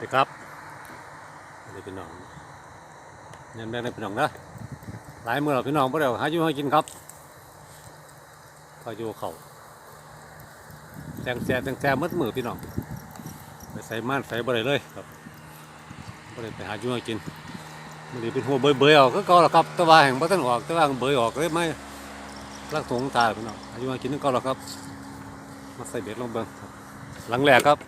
ดีครับสวัสดีพี่น้องยันแม่ในพี่น้องนะหลายมือเราพี่น้องพวกเราหาอยู่ให้กินครับพายุเขาแตงแซ่แตงแซ่มัดมือพี่น้องไปใส่ม่านใส่บ่ได้เลยครับบ่ได้ไปหาอยู่ให้กินมันเป็นหัวเบยเบยๆออกก็เก่าแล้วครับตะว่าแห่งบ่ทันออกตะว่าเบยออกเลยไม่รักถงตาพี่น้องหาอยู่ให้กินก็เก่าแล้วครับ มาใส่เบ็ดลงเบิ่งหลังแรกครับ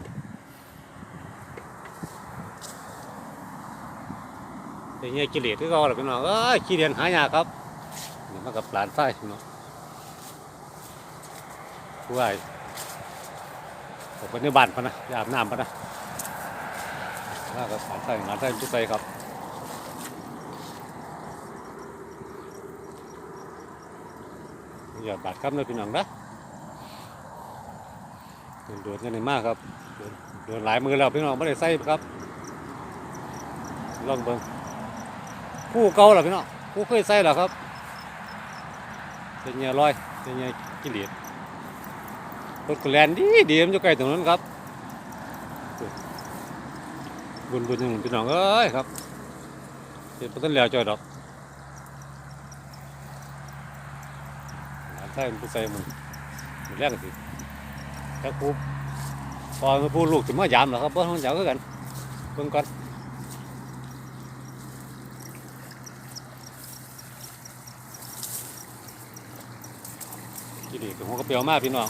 เป็นเงี้ยกิเลสที่เขาหรอกพี่น้องเอ้ยขี้เดียนหายากครับนี่มากับหลานไส้พี่น้องผู้ใหญ่ผมเป็นในบ้านพะนะอาบน้ำพะนะมากับหลานไส้หลานไส้ผู้ใส่ครับอย่าบาดครับเลยพี่น้องนะโดดกันในมากครับโดนโดนหลายมือแล้วพี่น้องไม่ได้ใส่ครับลองเบิง คู่เก่าหรอพี่น้องคู่เคยใส่หรอครับ เป็นเงี้ยร้อยเป็นเงี้ยกิเลสรถกแลนดีดีมันอยู่ใกลตรงนั้นครับ บุญบุญหนึ่งพี่น้องเอ้ยครับเจ็บต้นแล้วจอยดอกใส่มันผู้ใส่มันมันแรกสิถ้าครูพอมาพูดลูกถึงมายามเหรอครับเพราะมันยาวกันเบิ่งก่อน กิเลสกับหัวกระเปียวมากพี่น้อง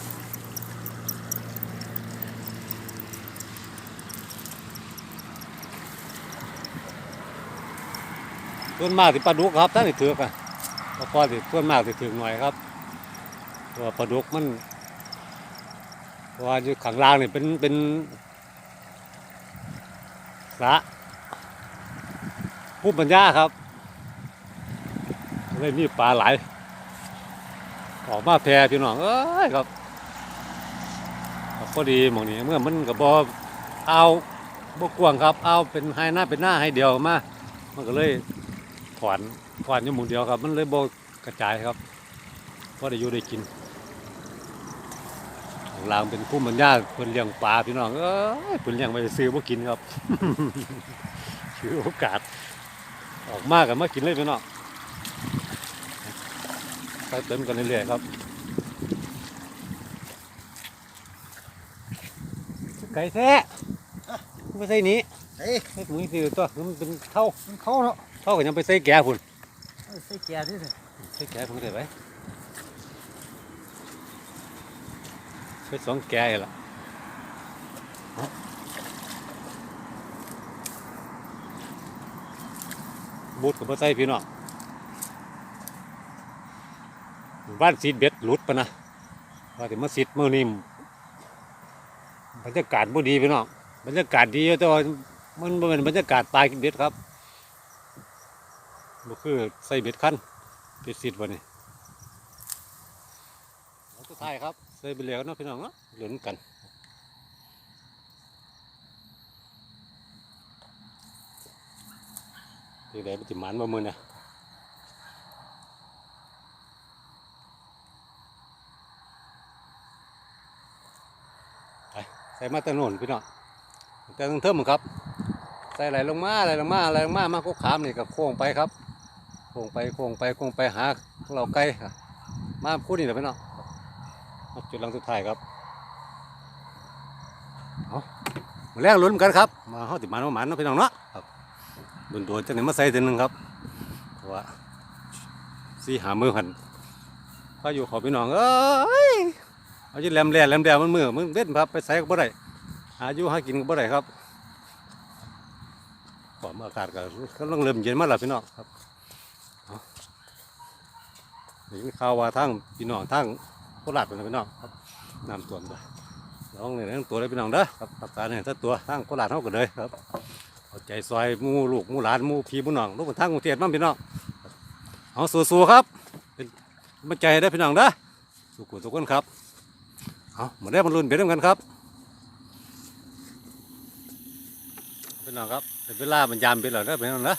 ส่วนมากที่ปลาดุกครับท่านที่ถือกอะก็พอที่ส่วนมากที่ถือหน่อยครับเพราะว่าปลาดุกมันว่าอยู่ข้างล่างนี่เป็นเป็นสะผู้ปัญญาครับเลยมีปลาหลาย ออกมาแพร่พี่น้องเอ้ยครับครับพอดีหมองนี้เมื่อมันกับบอเอาบกวางครับเอาเป็นให้หน้าเป็นหน้าให้เดียวมามันก็เลยถอนถอนอยู่หมุงเดียวครับ มันเลยบกระจายครับพอได้อยู่ได้กินข้างล่างเป็นผู้มันยากเพิ่นเลี้ยงปลาพี่น้องเอ้ยเพิ่นเลี้ยงไปซื้อบ่กินครับถือโอกาสออกมากันมากินเลยพี่น้อง ไปเติมกันเรื่อยๆครับไก่แท้ไม่ใช่หนี้เฮ้ยไอ้ถุงนี่คือตัวมันเป็นเท่ามันเข้าเนาะเท่ากันยังไปใส่แก่พุ่นเอาใส่แก่ที่สิใส่แก่พุ่นได้ไหมใส่สองแก่ละเอาบูดกับมาใส่พี่น้อง บ้านซีเบ็ดหลุดปะนะว่าแต่มาซีดมือนี่บรรยากาศบ่ดีพี่น้องบรรยากาศดีแต่ว่ามันเป็นบรรยากาศตายกินเบ็ดครับบ่คือใส่เบ็ดคันเบ็ดซีดวันนี้แล้วสุดท้ายครับใส่ไปเหลียวเนาะพี่น้องเนาะเหลือนกันที่ไหนมันติหมันบ่มือเนี่ย ใส่มาตะน่นพี่น้องแต่ต้องเทิมครับ ใส่ไหลลงมาไหลลงมาไหลลงมามากุกขามนี่ก็โค้งไปครับโค้งไปโค้งไปโค้งไปหาเราไกลครับมาพูดนี่แหละพี่น้องจุดหลังสุดท้ายครับเอามาแรกลุ้นกันครับ มาเขาติดมันมาหมันเนาะพี่น้องเนาะครับโดนๆจะไหนมาใส่ทีหนึงครับเพราะว่าสีหามือหันก็อยู่ขอพี่น้องเอ้ยเอาจิแหลมแหลมแหลมแหลมมันมือมันเด็ดครับไปใส่ก็บ่ได้ หายู่หากินก็บ่ได้ครับความอากาศก็กำลังเริ่มเย็นมาแล้วพี่น้องครับเอาได้ยินข่าวว่าทางพี่น้องทางโคราชเป็นพี่น้องครับน้ำท่วมด้วยลองเนี่ยทั้งตัวเลยพี่น้องเด้อครับรักษาเนี่ยทั้งตัวทางโคราชเท่ากันเลยครับเอาใจซอยมูลูกมูหลานมูพี่มูน้องลูกทางกรุงเทพมั่งพี่น้องเอาสู้ๆครับเป็นกำลังใจได้พี่น้องเด้อสู้ๆทุกคนครับเอามาได้มาลุ้นเบ็ดกันครับ พี่น้องครับเวลามันยามเบ็ดแล้วนะพี่น้องนะ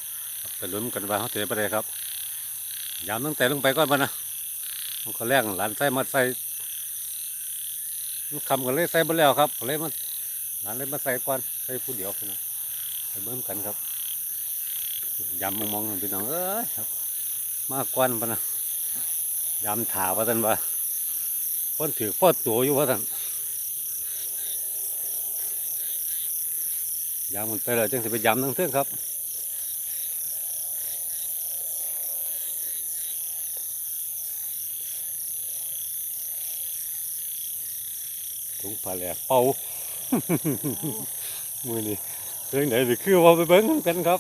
ไปลุ้นกันว่าเขาจะได้ไปได้ครับยามตั้งแต่ลงไปก่อนมานะมันก็แรกหลานใส่มาใส่มันคำกันเลยใส่ไปแล้วครับเลยมาหลานเลยมาใส่ก่อนใส่ผู้เดียวนะไปเบิ่งกันครับยำมมองๆพี่น้องเอ้ยครับ มากกวนปนะยำถาว่าท่านว่าพ้นถือพ่อตัวอยู่ว่าท่าน ย้ำมันไปเลยจังสิไปย้ำทั้งเทื่อครับถุงผ้าแหลกเป่ามือนี่เรื่องไหนหรือคือว่าไปเบิ้งกันครับ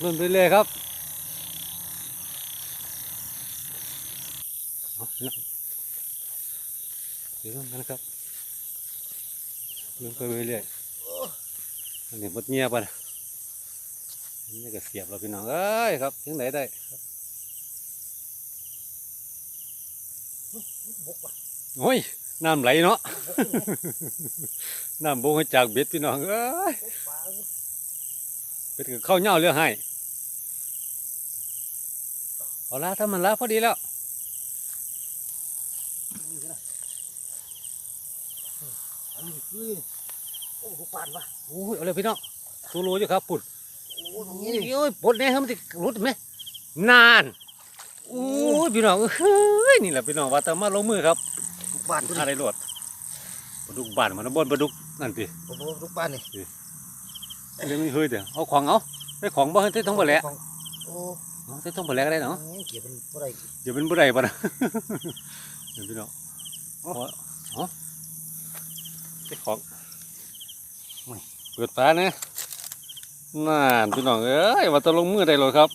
เริ่มไปเลยครับเดี๋ยวเริ่มกันครับเริ่มไปเรื่อย อันนี้หมดเงียบไปนะนี่ก็เสียบเราพี่น้องเอ้ยครับถึงไหนได้ครับบกว่ะโอ้ยน้ำไหลเนาะน้ำบงจากเบ็ดพี่น้องเอ้ยบกปลาเบ็ดก็เข้าเหย้าเรือให้เอาละถ้ามันละพอดีแล้ว อันนี้คือ โอ้บกปลาว่ะโอ้ยเอาเลยพี่น้องตัวโลอยู่ครับปุ่นโอ้ตรงโอ้นี้ยโอ้ยปลดเนี่ยมันจะรุดไหมนานโอ้ยพี่น้องเฮ้ยนี่แหละพี่น้องว่าแต่มาลงมือครับลูกปลาตัวอะไรนี้รวดปลาดุกบานมันนะบนปลาดุกนั่นพี่โอ้โหลูกปลานี่เดี๋ยวมันเฮ้ยเดี๋ยวเอาของเอาได้ของบ่ให้ได้ท้องบ่แหละโอ้เอาได้ท้องบ่แหละก็ได้เนาะเกี่ยวเป็นอะไรอย่าเป็นบ่ได้ปะนะเดี๋ยวพี่น้องเอาเอาเอาเจ้าของโอ้ย เปิดฟ้าเนี่ยน่านพี่น้องเอ้ยว่าจะลงมือได้เลยครับ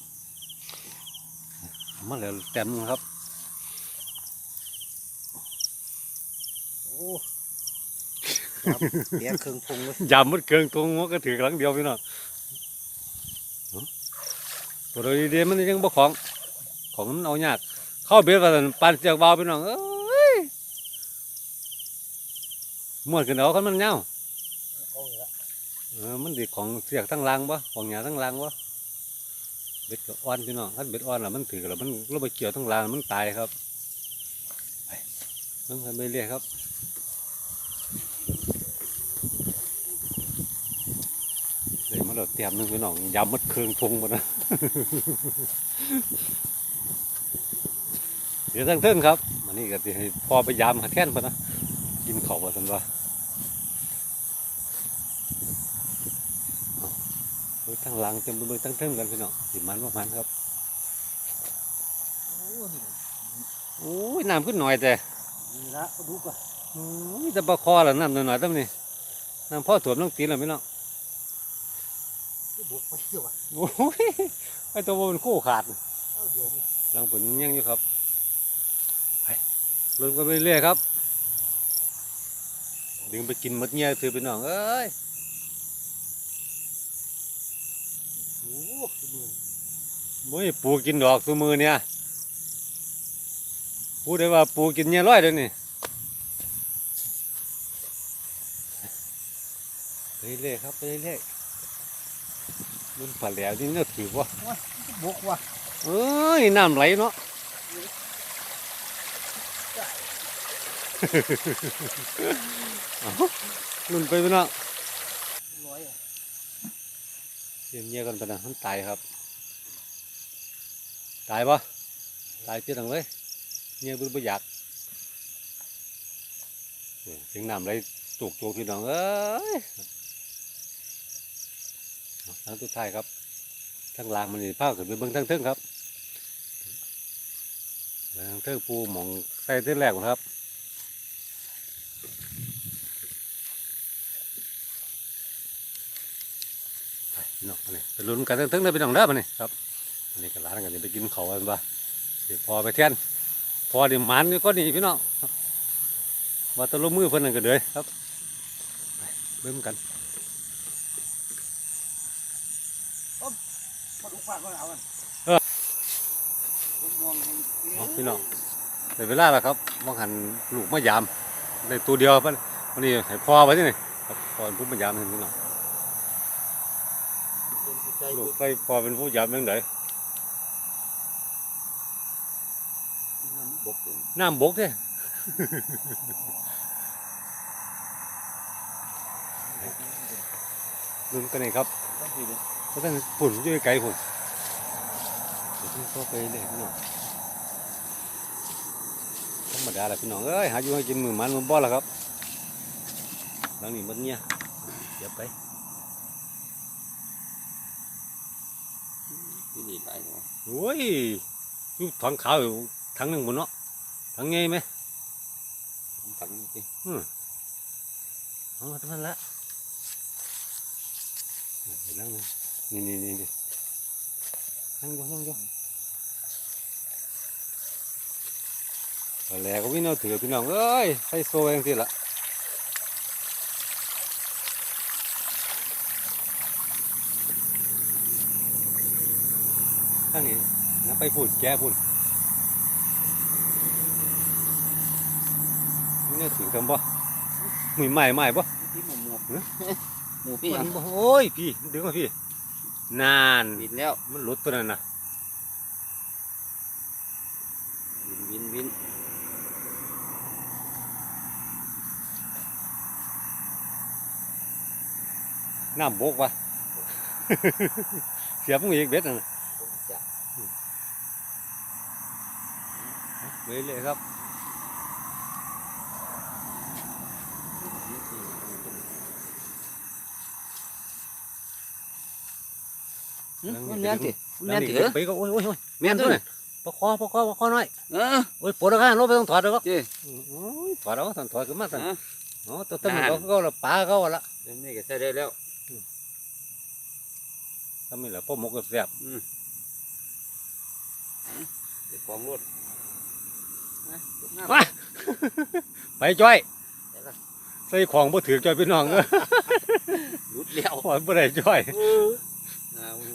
มาแล้วเต็มครับโอ้เปียกเครื่องปรุงเลยยำมันเกิงตรงมันก็ถือครั้งเดียวพี่น้องเอาตัวโดยดีๆมันยังบ่ของ ของมันเอายากเข้าเบ็ดว่าซั่นปานเสียกเบาพี่น้องเอ้ยม้วนขึ้นเอาคันมันเงาเอาอีกละ เออมันดีของเสียกทั้งรางบ่ของหยาทั้งรางบ่เบ็ดก็อ่อนพี่น้องคันเบ็ดอ่อนแล้วมันถือแล้วมันลงไปเกี่ยวทั้งรางมันตายครับไปเบิ่งกันไปเรื่อยครับเลยมาเราเตรียมหนึงพี่น้องยำมัดเครื่องทุงหมดนะเดี๋ยวทั้งเทิงครับมันนี่ก็สิให้พอไปยามหาแท่นพอนะกินเขาวว่าซั่นว่า เบิ่งทั้งหลังเต็มไปเบิ่งทั้งเทิงกันพี่น้องสิมันประมาณครับ โอ้นี่โอ้ยน้ำขึ้นหน่อยแต่นี่ละก็ดูก่ะโอ้ยแต่ปลาคอละน้ำหน่อยๆตั้งนี่น้ำพ่อถ่วมต้องตีนแล้วพี่น้องบกไปเดี๋ยวว่ะโอ้ยไอ้ตัวมันคู่ขาดเอาเดี๋ยวนี่หลังผลยังอยู่ครับไปลงกันไปเรื่อยครับ ดึงไปกินหมดเงี้ยถือพี่น้องเอ้ย โอ้ มือมุ้ยปูกินดอกตัวมือเนี่ยพูดได้ว่าปูกินเงี้ยร้อยเดี๋ยวนี้ไปเรื่อยครับไปเรื่อยมันผ่าแหล้วนี่เนาะถือว่าบกว่ะเอ้ยน้ำไหลเนาะเอาลุ่นไปพี่น้องร้อยอะ เยี่ยมเยี่ยกันไปนะมันตายครับ ตายปะตายเพี้ยงเลยเงี้ยบุญประหยัดถึงนำไหลตุกตัวพี่น้องเอ้ยทั้งทุกท้ยครับ ทั้งลางมันนี่ผ้าขึ้นไปเบิ่งทั้งเทิงครับทั้งเทิงปูหมองใส่เทิงแรกก่อนครับ ไปพี่น้องอันนี้ไป ลุ้นกันทั้งๆเลยพี่น้องเด้อมานี่ครับอันนี้ก็ร้านกันจะไปกินเขาวกันบ่เดี๋ยวพอไปเทียนพอเดี๋ยวหมันนี่ก็นี่พี่น้องว่าตะลุมือเพิ่นนั่นก็เด้อครับไปเบิ่งกันมาดูปลาก็เอากันมองเห็นเอาพี่น้องได้เวลาแล้วครับมองหันลูกมายามได้ตัวเดียวเพิ่นวันนี้ให้พอไปที่นี่ครับพอป็นผู้มายามเห็นพี่น้อง ลูกไปพอเป็นผู้ยามยังไงบกน้ำบกเด้ลุ้นกันเลยครับต้องสิเลยเพราะท่านฝุ่นอยู่ไกลฝุ่นเดี๋ยวเข้าไปเลยพี่น้องธรรมดาแหละพี่น้องเอ้ยหาอยู่ให้กินมือมันมือบ่ละครับหลังนี้มันเนี่ยเดี๋ยวไป ที่นี่หลายเนาะ โอ้ยอยูถังขาวอยู่ถังหนึ่งบนเนาะถังไงไหมผมฝันสิเอามาทั้งนั้นละเดี๋ยวนั่งนี่นี่นี่นี่นั่งอยู่นั่งอยู่เอาแล้วก็วิ่งเอาถือพี่น้องเอ้ยใส่โซ่เองสิละางนี้นะไปพูดแกพูดนี่เนี่ยถือกันบ่มือใหม่ใหม่บ่ที่หมูหมูเอ๊ะหมูพี่มัยันงบ่โอ้ยพี่ดึงมาพี่ นานบินแล้วมันหลุดตัวนั้นนะบินบินบินน้ำบกวะเสียบมึงอีกเบ็ดนั่นน่ะผมจะ เว้ยเลยครับมันแม่นสิมันแม่นสิเออไปก็โอ้ยโอ้ยโอ้ยแม่นตัวนี่ปะคอปะคอปะคอหน่อยเออโอ้ยปวดแล้วกันลบไปต้องถอดแล้วก็เจ้โอ้ยถอดแล้วถอดถอดขึ้นมาสั่นฮะอ๋อตัวตั้งนั่นเขาก็ละปลาเขาละเดี๋ยวนี่ก็ใช้ได้แล้วทำไมล่ะพ่อหมกก็แซ่บอืมเดี๋ยวความรวดนะยกหน้า มาไปจ้อยเดี๋ยวล่ะใส่ของบ่ถือจ้อยพี่น้องเอ้ยหลุดแล้วปล่อยบ่ได้จ้อยเออเอาห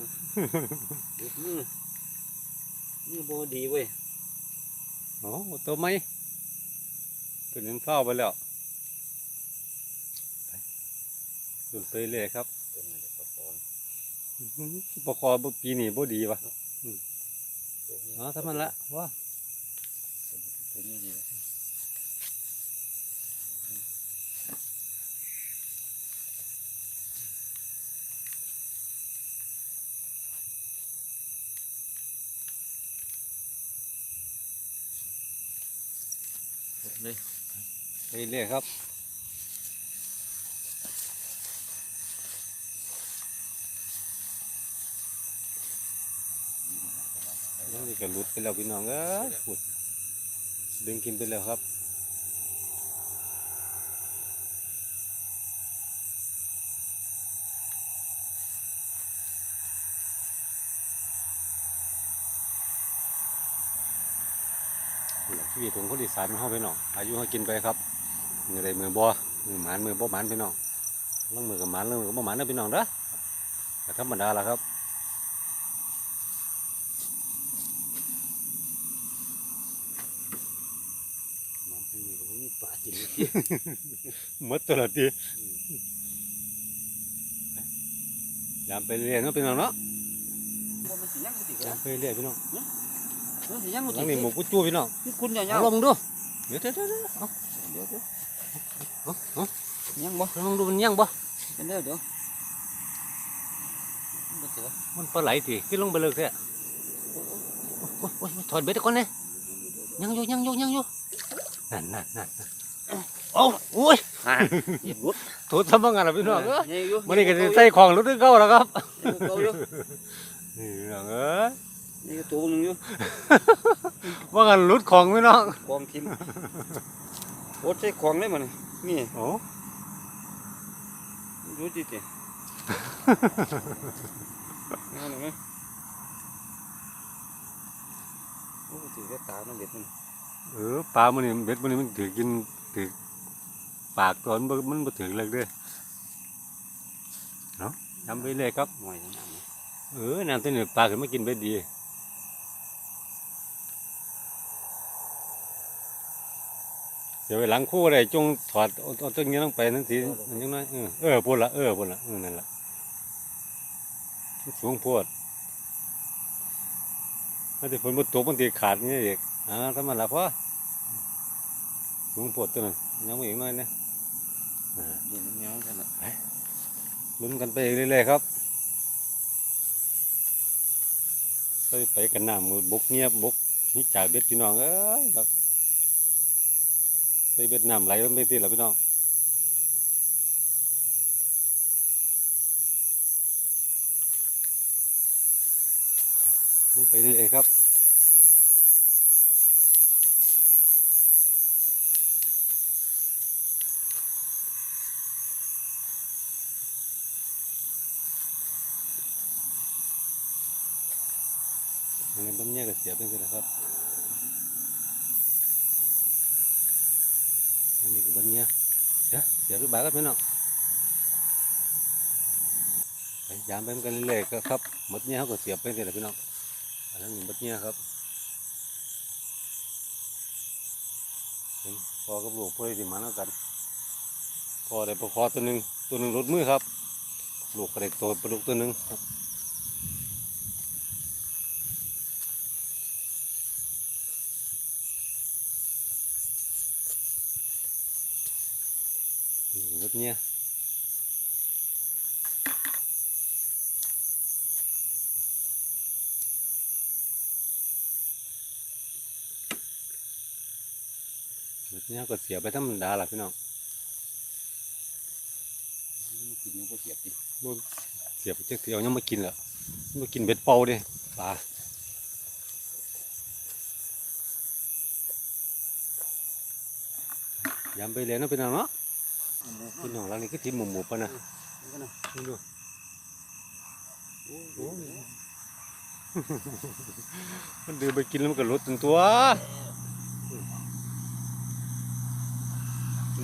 ลุดมือมือโบดีเว้ยโอ้ตัวไหมตัวนี้มันเฝ้าไปแล้วไปดูดไปเลยครับตัวนี้เดี๋ยวประคองปกคอบ่ปีนี้บ่ดีวะตัวนี้อ๋อถ้ามันละว่า ตัวนี้ดีเลยหมดเลยไปเลยครับนี่ก็หลุดไปแล้วพี่น้องเอ้ยปุ ดดึงกินไปแล้วครับนี่แหละชีวิตของคนอีสานมันเข้าไปน้องอายุเขากินไปครับมือใดมือบ่มือหมานมือบ่หมานพี่น้องเรื่องมือกับหมานเรื่องมือกับบ่หมานนะพี่น้องเด้อธรรมดาละครับ น้องที่นี่ก็บ่มีปลากินเลย ห มดตัวละทียามไปเรื่อยเนาะพี่น้องเนาะบ่มันสิยังบ่ติดยากัมนไปเรื่อยพี่น้องมันสิยังบ่หลัติงดนี้หมูกุ้จูพี่น้องนี่คุณอย่าเอาๆลองดูเดี๋ยวเดี๋ยวเดี๋ยวเดี๋ยวเอาเดี๋ยวเดี๋ยวเอาเอายังบ่ลองดูมันยังบ่เดี๋ยวเดี๋ยวบ่เจอมันปลาไหลทีขึ้นลงไปเลยแค่โอ้ยโอ้ยโอ้ยถอดเบ็ดก่อนเนี่ยยังอยู่ยังอยู่ยังอยู่นั่นนั่นนั่นนั่น โอ้โอ้ยฮ่าเฮ็ดบุดถูกทำบ้างกันล่ะพี่น้องเอ้ยยังอยู่มันนี่ก็สิใส่ของรถด้วยเก่าแล้วครับยังเก่าอยู่นี่พี่น้องเอ้ยนี่ก็ตัวหนึงอยู่ว่ากันรุดของพี่น้องของทิมโอดใส่ของได้มันนี่โอ้รู้จิตินั่นเห็นไหมโอ้ถือแค่ตาน้องเด็ดมันเออปลามันนี่เบ็ดมันนี่มันถือกินถือ ปากตัวมันมันบ่ถือเลยด้อเนาะทำไปเลยครับเออน้ำตัวนี้ปลาขึ้นมากินเบ็ดดีเดี๋ยวไปหลังคู่อะไรจงถอดเอาตัวนี้ลงไปนั่นสิอันยังไงเออเออพูดละเออพูดละเออนั่นละสูงโพดถ้าที่ฝนมันตกมันตีขาดนี่เด็กอ่าทำไมันละพ่อสูงโพดตัวนั้นยังไม่อีกหน้อยนะอ่าเดี๋ย ลุ้นกันไปเรื่อยๆครับไปไปกันหน้ามือบกเงียบบกนี่จ่ายเบ็ดพี่น้องเอ้ยครับใส่เบ็ดน้ำไหลมันไปสิล่ะพี่น้องลุ้นไปเรื่อยๆครับ อันนี้บน เนี่ยก็เป็นสินะครับอันนี้ก็บนเนี่ยเดี๋ยวเสียบรูปแบาทก็พี่น้องพยายามไปกันเรื่อยก็ครับหมดเนี่ยเขาก็เสียบเป็นสิละพี่น้องอันนั้นหมดเนี่ยครับพอกับลูกพื่อที่มาแล้วกัน พอได้ประคอตัวหนึ่งตัวหนึ่งรถมือครับลูกกระเด็กตัวปลาดุกตัวหนึ่งครับ rút nha rút nha có xỉa ไปธรรมดาล่ะพี่น้องกินยังบ่เสียบดิบ่เสียบจักเที่ยวยังมากินแล้วมากินเบ็ดเป่าเดิปลายำไปเลยเนาะพี่น้องเนาะ พี่น้องหลังนี้ก็ทิมหมูหมูปะนะนี่ก็นะนี่ดูโอ้โหมันดื้อไปกินแล้วมันก็ลดตัวตัว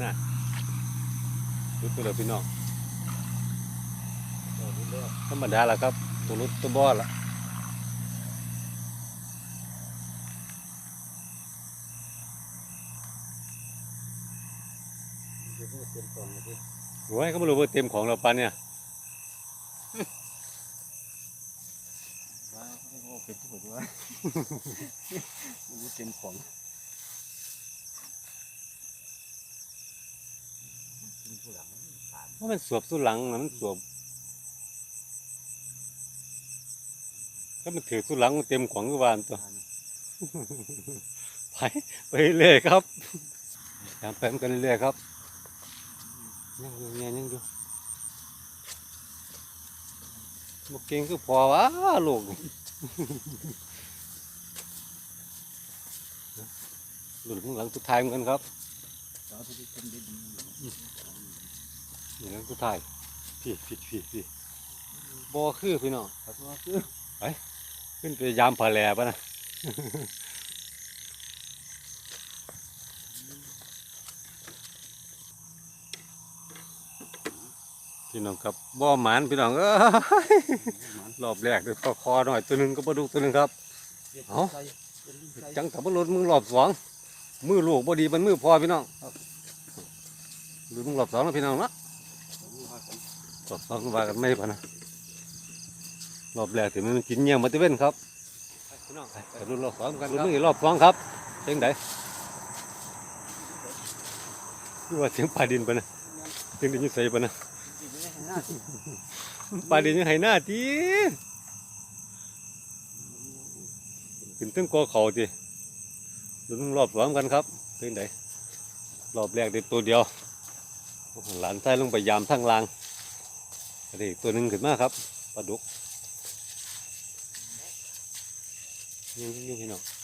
น่ะลดตัวเดียวพี่น้องเอาดูแล้วธรรมดาละครับ ตัวรถตัวบอละ เดี๋ยวเพิ่งเตรียมกล่องมาดิโอ้ยเขาไม่รู้ว่าเต็มของเราปานเนี่ยว้าวเขาเรียกว่าเป็ดที่ผมว่ามันจะเต็มของกินผู้หลังมันสามว่ามันสวบสู้หลังนะมันสวบก็มันถือสู้หลังมันเต็มของก็วาอันตัวอันไปไปเรื่อยครับตามไปมันกันเรื่อยครับ ยังอยู่เนี่ยยังอยู่บกเก่งคือพอวะลูกหลุดข้างหลังสุดท้ายเหมือนกันครับเราที่เป็นดีดีนี่หลังสุดท้ายพี่พี่พี่พี่บอคือพี่น้องครับว่าคือขึ้นไปยามผาแหลปะนะ พี่น้องครับบ่อหมานพี่น้องเอ้ยมันรอบแรกเลยคอหน่อยตัวหนึ่งก็ปลาดุกตัวหนึ่งครับเอาจังกับรถมึงรอบสองมือลูกบ่ดีมันมือพอพี่น้องหรือมึงรอบสองแล้วพี่น้องนะรอบสองก็ว่ากันไม่พอนะรอบแรกถึงมันกินเงี้ยมาตะเว้นครับพี่น้องรุ่นรอบสองกันรุ่นนี้รอบสองครับเสียงไหนคือว่าเสียงปลาดินปะนะเสียงดินยิ่ใส่ปะนะ ปลาเดินยังไห้หน้าทีขึ้นตึ้งกอเขาทีรุ่นรอบสองกันครับเสียงไหนรอบแรกได้ตัวเดียว หลานใส่ลงไปยามทั้งลางอันนี้อีกตัวหนึ่งขึ้นมาครับปลาดุกยังยังพี่น้อง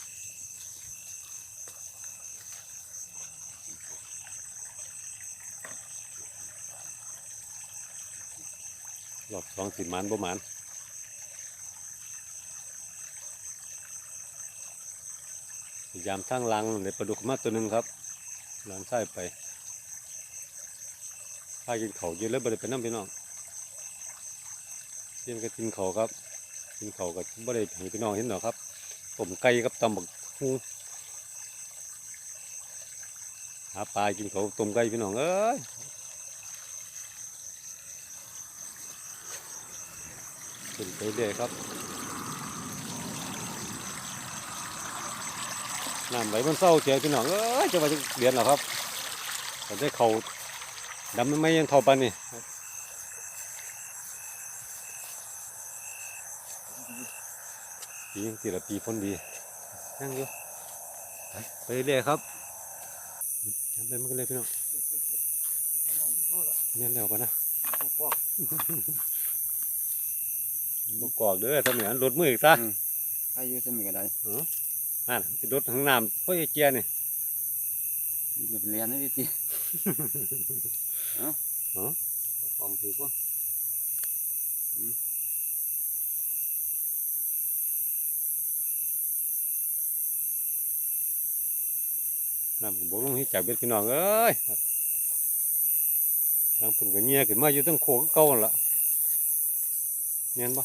รอบสองสิบมันประมาณพยามทั้งลังเลยปลาดุกมาตัวหนึ่งครับหลานไส้ไปพากินเขาเยอะแล้วบริเป็นน้ำพี่น้องเยี่ยมก็กินเขาครับ กินเขากับบริให้พี่น้องเห็นหรอครับผมไก่กับตำบักฮูหาปลากินเขาต้มไก่พี่น้องเอ้ย ขึ้นไปเรื่อยครับน้ำไหลมันเศร้าเฉียพี่น้องเออจะมาจะเดืยนหรอครับแต่ได้เขาดำไม่ยังเท่าปันนี่ปีตีละปีพ้นดีนั่งอยู่ไปเรื่อยครับทำไปมันก็เลยพี่น้องเงี้ยเดี๋ยวกันนะ บกอกเด้อทำอย่างนั้นรถมืออีกซะอายุสมิก็ได้อ่านติดรถทางน้ำเพื่อเกียร์นี่นี่จะไปเรียนให้พี่เอ้าอ๋อเอาความถือว่าน้ำก็บกลงให้จากเบ็ดพี่น้องเอ้ยครับน้ำปุ่นก็เงียขึ้นมาอยู่ตั้งโคกเก่าหั่นละ เงี้ยบ่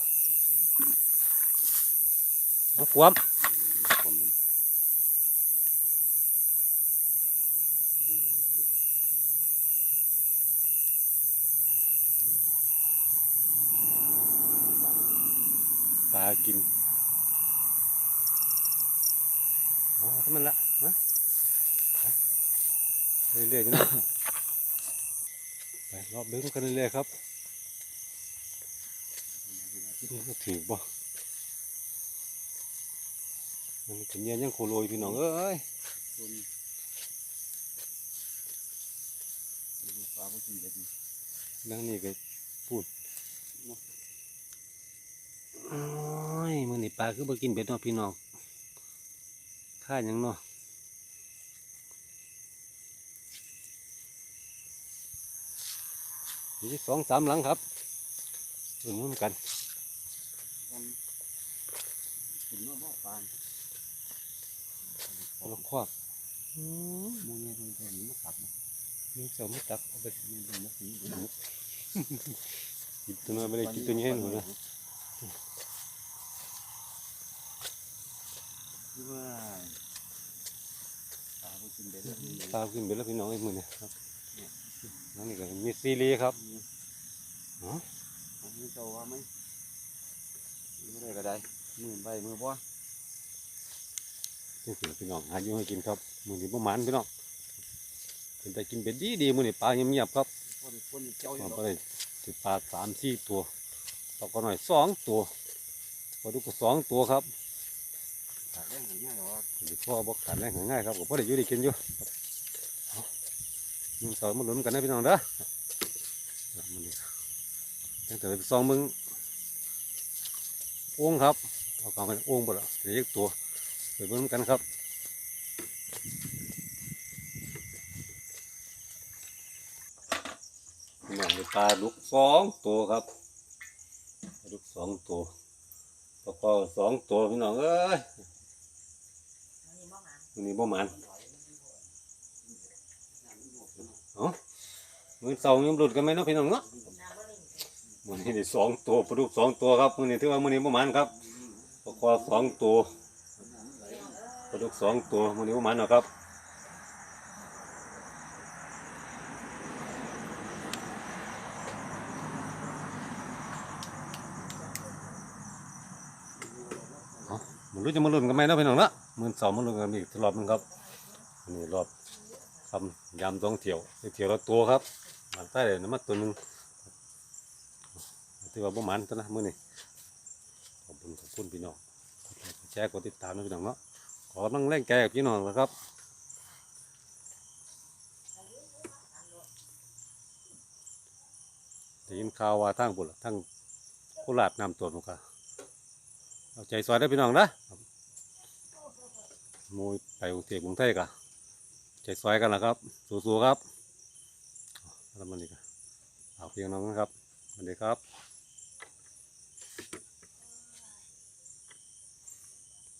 เอาควมปลากินอ๋อทำมันละนะเรื่อยๆน้องไปรอบเดินกันเรื่อยๆครับ ถือบ่มันถึงเงี้ยยังโคโลยพี่น้องเอ้ยคนฟ้าผู้ชมเด็ดนั่งนี่ก็พูดโอ้ยมือนี่ปลาคือบ่กินเบ็ดเนาะพี่น้องข้าหยังเนาะมีสองสามหลังครับเอื่นเหมือนกัน กันกินนอกบ่อปานแล้วควักอืมมูเนี่ยตรงตรงนี้มาขับนะมีเสาไม่ตักเอาไปเนี่ยตรงนี้สีกินตัวน้อยไม่ได้กินตัวนี้ให้หนูนะว่าฟ้าผู้ชมเด็ดปลากินเบ็ดแล้วพี่น้องไอ้มือเนี่ยครับนั่นนี่ก็มีซีรีส์ครับอ๋ออันนี้โตว่าไหม ไม่ได้ก็ได้มือใบมือบ่นี่คือพี่น้องหาอยู่ให้กินครับมือนี้ประมาณพี่น้องเป็นแต่กินเป็ดดีดีๆมือนี้ปลาเงียบๆครับคนคนเจ้าอยู่มาไปเลยสิปลาสามสี่ตัวตกก็หน่อยสองตัวปลาดุกก็สองตัวครับตัดแรงหายหรอสิพ่อบอกกันแรงง่ายๆครับก็พอได้อยู่ได้กินอยู่เอามึงสอนมาลุ้นกันนะพี่น้องเด้อเอามันนี่ตั้งแต่ไปซองมึง โอ่งครับเอากลับไปโอ่งหมดละเรียกตัวไปเบิ่งกันครับพี่น้องได้ปลาดุกสองตัวครับปลาดุกสองตัวปลาคอสองตัวพี่น้องเอ้ยมันนี้บ่หมันเอ้ามือเสายังหลุดกันไหมเนาะพี่น้องเนาะ มันนี้ได้สองตัวปลาดุกสองตัวครับมันนี้ถือว่ามันนี้บ่หมันครับปลาคอสองตัวปลาดุกสองตัวมันนี้บ่หมันหรอกครับมันรู้จะมาลุ้นกันไหมเนาะพี่น้องนะมื่นสองมาลุ้นกันอีกรอบนึงครับนนี้รอบคำยำสองเที่ยวเที่ยวละตัวครับมันใต้เลยน้ำมันตัวหนึ่ง ถือว่าประมาณตัวนะมื้อนี้ขอบคุณขอบคุณพี่น้องกดไลค์กดแชร์กดติดตามนะพี่น้องเนาะขอกำลังแรงใจกับพี่น้องนะครับได้ยินข่าวว่าทางบุญทางโคราชนำตัวหนูครับเอาใจซอยได้พี่น้องนะมวยไปกรุงเทพกรุงไทยกะใจซอยกันนะครับ สู้ๆครับแล้วมันนี่กะเอาเพียงน้องนะครับสวัสดีครับ